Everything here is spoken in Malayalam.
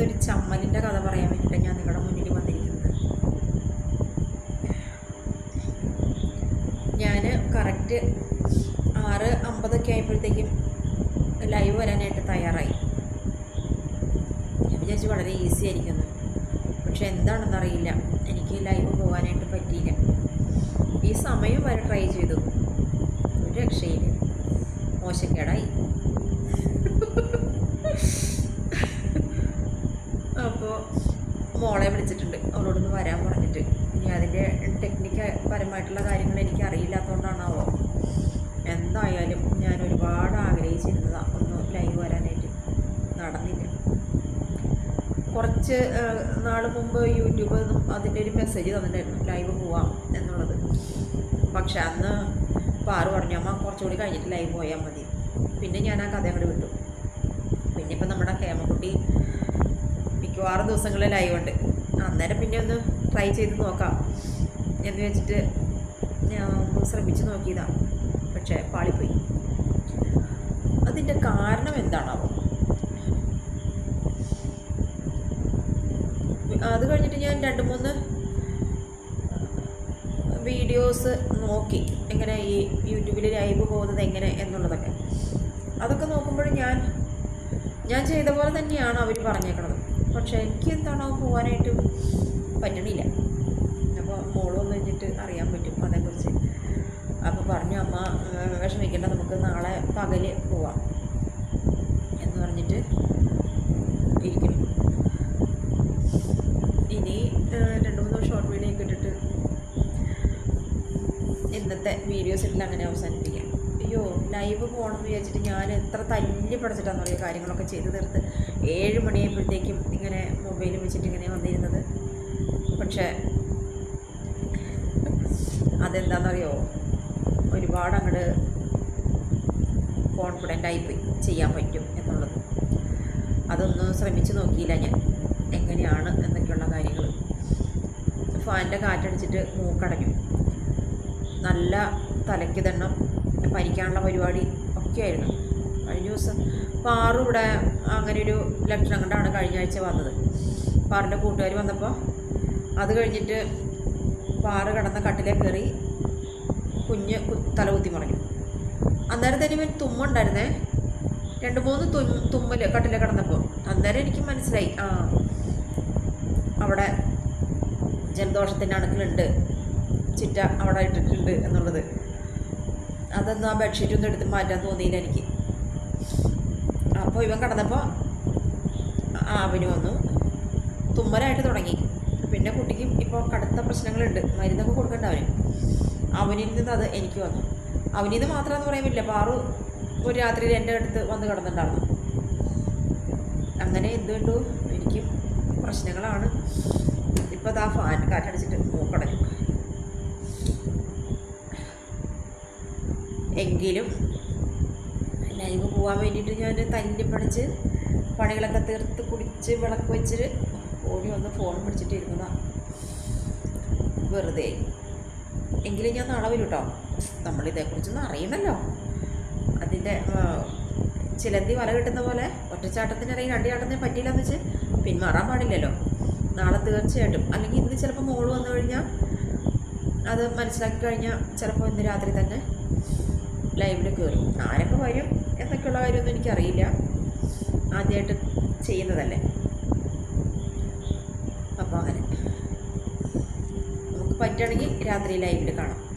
ഇന്നൊരു ചമ്മലിന്റെ കഥ പറയാൻ വേണ്ടിയിട്ടാണ് ഞാൻ നിങ്ങളുടെ മുന്നിൽ വന്നിരിക്കുന്നത്. ഞാൻ കറക്റ്റ് ആറ് അമ്പതൊക്കെ ആയപ്പോഴത്തേക്കും ലൈവ് വരാനായിട്ട് തയ്യാറായി. ഞാൻ വിചാരിച്ചു വളരെ ഈസി ആയിരിക്കുന്നു പക്ഷെ എന്താണെന്നറിയില്ല. എനിക്ക് ലൈവ് പോകാനായിട്ട് പറ്റിയില്ല. ഈ സമയം വരെ ട്രൈ ചെയ്തു. ഒരു രക്ഷയില്ല. മോശക്കേടായി അപ്പോൾ മോളെ വിളിച്ചിട്ടുണ്ട്. അവളോടൊന്ന് വരാൻ പറഞ്ഞിട്ട്. ഇനി അതിന്റെ ടെക്നിക്ക് പരമായിട്ടുള്ള കാര്യങ്ങൾ എനിക്ക് അറിയില്ലാത്തതുകൊണ്ടാണാവോ എന്തായാലും ഞാൻ ഒരുപാട് ആഗ്രഹിച്ചിരുന്നതാണ് ഒന്ന് ലൈവ് വരാനായിട്ട്. നടന്നില്ല. കുറച്ച് നാൾ മുമ്പ് യൂട്യൂബ് അതിന്റെ ഒരു മെസ്സേജ് തന്നിട്ടുണ്ടായിരുന്നു. ലൈവ് പോവാം എന്നുള്ളത്. പക്ഷെ അന്ന് പാറ് പറഞ്ഞു അമ്മ കുറച്ചുകൂടി കഴിഞ്ഞിട്ട് ലൈവ് പോയാൽ മതി. പിന്നെ ഞാൻ ആ കഥ അങ്ങോട്ട് വിട്ടു. പിന്നെ ഇപ്പം നമ്മുടെ ഹേമക്കുട്ടി മിക്കവാറും ദിവസങ്ങളിൽ ഉണ്ട് അന്നേരം പിന്നെ ഒന്ന് ട്രൈ ചെയ്ത് നോക്കാം. എന്ന് വെച്ചിട്ട് ഞാൻ ഒന്ന് ശ്രമിച്ച് നോക്കിയതാണ് പക്ഷേ പാളിപ്പോയി. അതിന്റെ കാരണം എന്താണാവോ? അത് കഴിഞ്ഞിട്ട് ഞാൻ രണ്ട് മൂന്ന് വീഡിയോസ് നോക്കി. എങ്ങനെ ഈ യൂട്യൂബിൽ ലൈവ് പോകുന്നത് എങ്ങനെ എന്നുള്ളതൊക്കെ. അതൊക്കെ നോക്കുമ്പോൾ ഞാൻ ഞാൻ ചെയ്ത പോലെ തന്നെയാണ് അവർ പറഞ്ഞേക്കണത്. പക്ഷേ എനിക്ക് എന്താണോ പോകാനായിട്ട് പറ്റണില്ല. അപ്പോൾ മോൾ വന്നു കഴിഞ്ഞിട്ട് അറിയാൻ പറ്റും അതേക്കുറിച്ച്. അപ്പോൾ പറഞ്ഞു അമ്മ വിഷമിക്കേണ്ട നമുക്ക് നാളെ പകൽ പോവാം. എന്ന് പറഞ്ഞിട്ട് ഇരിക്കണം ഇനി രണ്ട് മൂന്ന് ഷോർട്ട് വീഡിയോ ഒക്കെ ഇട്ടിട്ട് ഇന്നത്തെ വീഡിയോസ് എല്ലാം അങ്ങനെ അവസാനിപ്പിക്കാം. അയ്യോ ലൈവ് പോകണമെന്ന് വിചാരിച്ചിട്ട് ഞാൻ എത്ര തല്ലി പഠിച്ചിട്ടാണെന്ന് പറയുക കാര്യങ്ങളൊക്കെ ചെയ്ത് തീർത്ത്. ഏഴ് മണിയായപ്പോഴത്തേക്കും ഇങ്ങനെ മൊബൈൽ വെച്ചിട്ട് ഇങ്ങനെ വന്നിരുന്നത്. പക്ഷേ അതെന്താണെന്നറിയോ ഒരുപാട് അങ്ങോട്ട് കോൺഫിഡന്റ് പോയി. ചെയ്യാൻ പറ്റും എന്നുള്ളത്. അതൊന്നും ശ്രമിച്ചു നോക്കിയില്ല ഞാൻ. എങ്ങനെയാണ് എന്നൊക്കെയുള്ള കാര്യങ്ങൾ ഫാനിന്റെ കാറ്റടിച്ചിട്ട് മൂക്കടഞ്ഞു. നല്ല തലയ്ക്ക് ദണ്ണം പരിക്കാനുള്ള പരിപാടി ഒക്കെയായിരുന്നു. കഴിഞ്ഞ ദിവസം പാറു ഇവിടെ അങ്ങനെ ഒരു ലക്ഷണം കണ്ടാണ് കഴിഞ്ഞ ആഴ്ച വന്നത്. പാറിന്റെ കൂട്ടുകാർ വന്നപ്പോൾ അത് കഴിഞ്ഞിട്ട് പാറ് കിടന്ന കട്ടിലേ കയറി കുഞ്ഞ് തലകുത്തി മറിഞ്ഞു. അന്നേരം തന്നെ ഇവൻ തുമ്മുണ്ടായിരുന്നേ രണ്ട് മൂന്ന് തും തുമ്മൽ കട്ടിലെ കിടന്നപ്പോൾ അന്നേരം എനിക്ക് മനസ്സിലായി ആ അവിടെ ജലദോഷത്തിന്റെ അണുക്കളുണ്ട്. ചിറ്റ അവിടെ ഇട്ടിട്ടുണ്ട് എന്നുള്ളത്. അതൊന്നും ആ ബെഡ്ഷീറ്റ് ഒന്നും എടുത്ത് മാറ്റാൻ തോന്നിയില്ല എനിക്ക്. അപ്പോൾ ഇവൻ കടന്നപ്പോൾ ആ അവന് വന്നു. തുമ്മലായിട്ട് തുടങ്ങി. പിന്നെ കുട്ടിക്ക് ഇപ്പോൾ കടുത്ത പ്രശ്നങ്ങളുണ്ട്. മരുന്നൊക്കെ കൊടുക്കേണ്ട അവന്. അവനിൽ നിന്ന് അത് എനിക്ക് വന്നു. അവനിൽ നിന്ന് മാത്രമെന്ന് പറയാൻ പറ്റില്ല പാറു ഒരു രാത്രി എന്റെ അടുത്ത് വന്ന് കിടന്നിട്ടുണ്ടായിരുന്നു. അങ്ങനെ എന്തുകൊണ്ടു എനിക്കും പ്രശ്നങ്ങളാണ്. ഇപ്പോൾ ദാ ഫാൻ കാറ്റടിച്ചിട്ട് മൂക്കടഞ്ഞു. എങ്കിലും ലൈവ് പോകാൻ വേണ്ടിയിട്ട് ഞാൻ തല്ലി പഠിച്ച് പണികളൊക്കെ തീർത്ത് കുടിച്ച് വിളക്ക് വെച്ചിട്ട് ഓടി വന്ന് ഫോൺ പിടിച്ചിട്ട് ഇരുന്നതാണ് വെറുതെ. എങ്കിലും ഞാൻ നാളെ വരും കേട്ടോ നമ്മളിതേക്കുറിച്ചൊന്നും അറിയണമല്ലോ അതിന്റെ ചിലന്തി വല കിട്ടുന്ന പോലെ ഒറ്റച്ചാട്ടത്തിനിടയിൽ രണ്ട് പറ്റിയില്ല പറ്റിയില്ലെന്ന് വെച്ച് പിന്മാറാൻ പാടില്ലല്ലോ. നാളെ തീർച്ചയായിട്ടും. അല്ലെങ്കിൽ ഇന്ന് ചിലപ്പോൾ മോൾ വന്നു കഴിഞ്ഞാൽ അത് മനസ്സിലാക്കി കഴിഞ്ഞാൽ ചിലപ്പോൾ ഇന്ന് രാത്രി തന്നെ ലൈവിൽ കയറും ആരൊക്കെ വരും എന്നൊക്കെയുള്ള കാര്യമൊന്നും എനിക്കറിയില്ല. ആദ്യമായിട്ട് ചെയ്യുന്നതല്ലേ. അപ്പോൾ അങ്ങനെ. നമുക്ക് പറ്റുകയാണെങ്കിൽ രാത്രി ലൈവിൽ കാണാം.